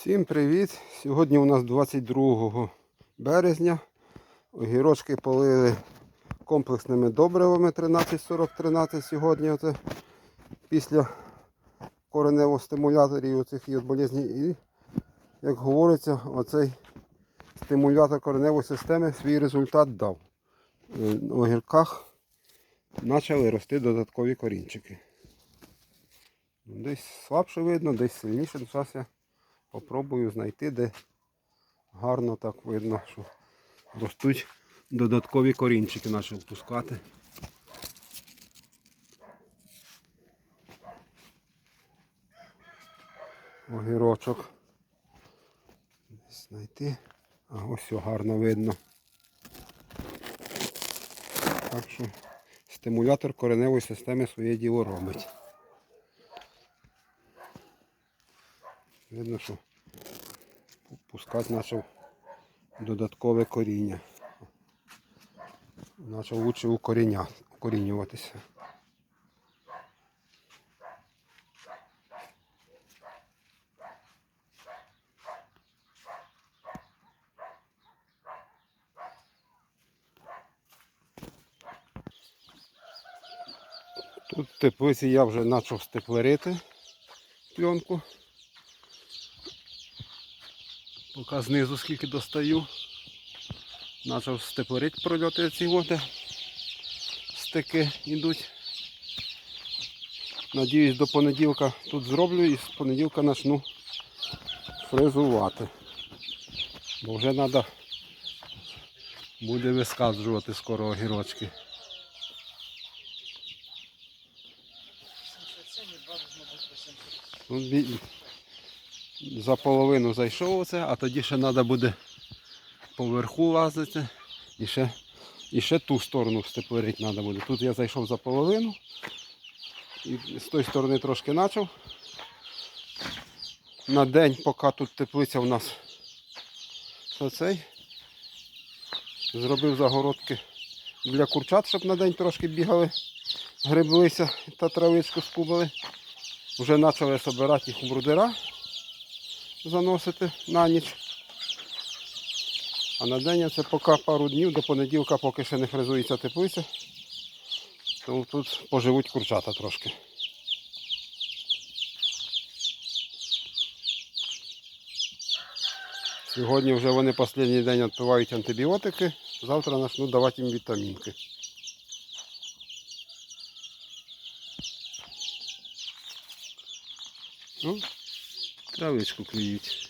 Всім привіт! Сьогодні у нас 22 березня. Огірочки полили комплексними добривами 13-40-13 сьогодні. Оце після кореневих стимуляторів оцих і болезні. І, як говориться, оцей стимулятор кореневої системи свій результат дав. Е, На огірках почали рости додаткові корінчики. Десь слабше видно, десь сильніше. Зараз я Попробую знайти, де гарно так видно, що ростуть додаткові корінчики наші впускати. Огірочок. Знайти. А ось все гарно видно. Так що стимулятор кореневої системи своє діло робить. Видно, що пускати почав додаткове коріння. Почав лучше укоріня, укорінюватися. Тут в теплиці я вже почав степлерити пленку. Поки знизу скільки достаю. Почав степлерити прольоти ці води. Стики йдуть. Надіюсь до понеділка тут зроблю і з понеділка почну фрезувати. Бо вже треба буде висказувати скоро огірочки. Тут бі- за половину зайшов оце, а тоді ще треба буде поверху лазити і ще, і ще ту сторону степлерити треба буде. Тут я зайшов за половину і з тої сторони трошки почав. На день, поки тут теплиця у нас оцей, зробив загородки для курчат, щоб на день трошки бігали, греблися та травичку скубали. Вже почали збирати їх у брудера заносити на ніч. А на день це поки пару днів до понеділка, поки ще не фрезується теплиця, то тут поживуть курчата трошки. Сьогодні вже вони останній день відпивають антибіотики, завтра почну давати їм вітамінки. Ну, травичку клюють.